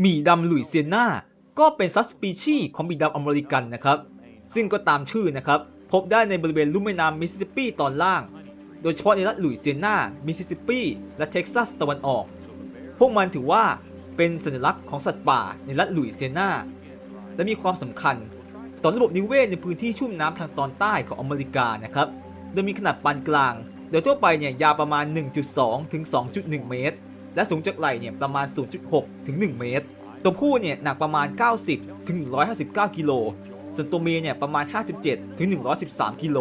หมีดำหลุยเซียนาก็เป็นซัสปีชีของหมีดำอเมริกันนะครับ ซึ่งก็ตามชื่อนะครับ พบได้ในบริเวณลุ่มแม่น้ำมิสซิสซิปปีตอนล่าง โดยเฉพาะในรัฐหลุยเซียนามิสซิสซิปปีและเท็กซัสตะวันออก พวกมันถือว่าเป็นสัญลักษณ์ของสัตว์ป่าในรัฐหลุยเซียนาและมีความสำคัญต่อระบบนิเวศในพื้นที่ชุ่มน้ำทางตอนใต้ของอเมริกานะครับ โดยมีขนาดปานกลาง โดยทั่วไปเนี่ยยาวประมาณ 1.2 ถึง 2.1 เมตร และสูงจากไหล่เนี่ยประมาณ 0.6 ถึง 1 เมตร ตัวผู้เนี่ยหนักประมาณ 90 ถึง 159 กิโล ส่วนตัวเมียเนี่ยประมาณ 57 ถึง 113 กิโล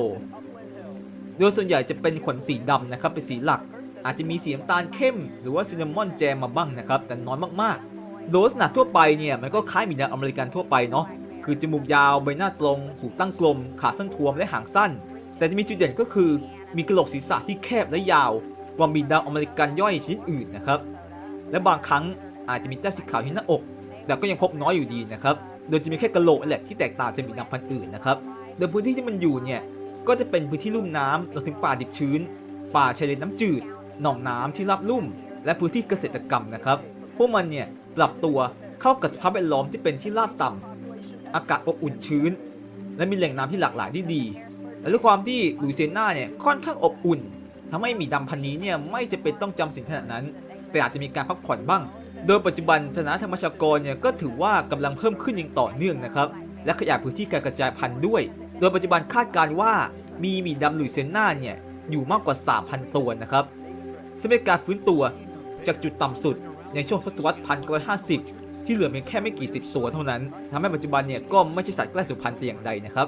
โดยส่วนใหญ่จะเป็นขนสีดำนะครับเป็นสีหลัก อาจจะมีสีน้ำตาลเข้ม หรือว่าซินนามอนแจมมาบ้างนะครับ แต่น้อยมากๆ โดยลักษณะทั่วไปเนี่ยมันก็คล้ายมีดำอเมริกันทั่วไปเนาะ คือจมูกยาว ใบหน้าตรง หูตั้งกลม ขาสั้นทวม และหางสั้น แต่จะมีจุดเด่นก็คือ มีกระโหลกศีรษะที่แคบและยาว กว่ามีดำอเมริกันย่อยชนิดอื่นนะครับ และบางครั้งอาจจะมีแต้มสีขาวที่หน้าอก แต่ก็ยังพบน้อยอยู่ดีนะครับ โดยจะมีแค่กระโหลกแหละที่แตกต่างจากมีดำพันธุ์อื่นนะครับ โดยพื้นที่ที่มันอยู่เนี่ยก็จะเป็นพื้นที่ลุ่มน้ำรวมถึงป่าดิบชื้น ป่าชายเลนน้ำจืด หนองน้ำที่ราบลุ่ม และพื้นที่เกษตรกรรมนะครับ พวกมันเนี่ยปรับตัวเข้ากับสภาพแวดล้อมที่เป็นที่ราบต่ำอากาศอบอุ่นชื้น และมีแหล่งน้ำที่หลากหลายที่ดีและด้วยความที่ลุยเซียนาเนี่ยค่อนข้างอบอุ่น ทำให้หมีดำพันนี้เนี่ยไม่จะเป็นต้องจำสินขนาดนั้น แต่อาจจะมีการพักผ่อนบ้าง โดยปัจจุบันสถาธรรมชากรเนี่ยก็ถือว่ากำลังเพิ่มขึ้นอย่างต่อเนื่องนะครับ และขยายพื้นที่การกระจายพันธุ์ด้วย โดยปัจจุบันคาดการว่ามีหมีดำลุยเซียนาเนี่ยอยู่มากกว่า 3,000 ตัวนะครับซึ่งเป็นการฟื้นตัวจากจุดต่ำสุดในช่วงทศวรรษ1950ที่เหลือเพียงแค่ไม่กี่สิบตัวเท่านั้นทำให้ปัจจุบันเนี่ยก็ไม่ใช่สัตว์ใกล้สูญพันธุ์แต่อย่างใดนะครับ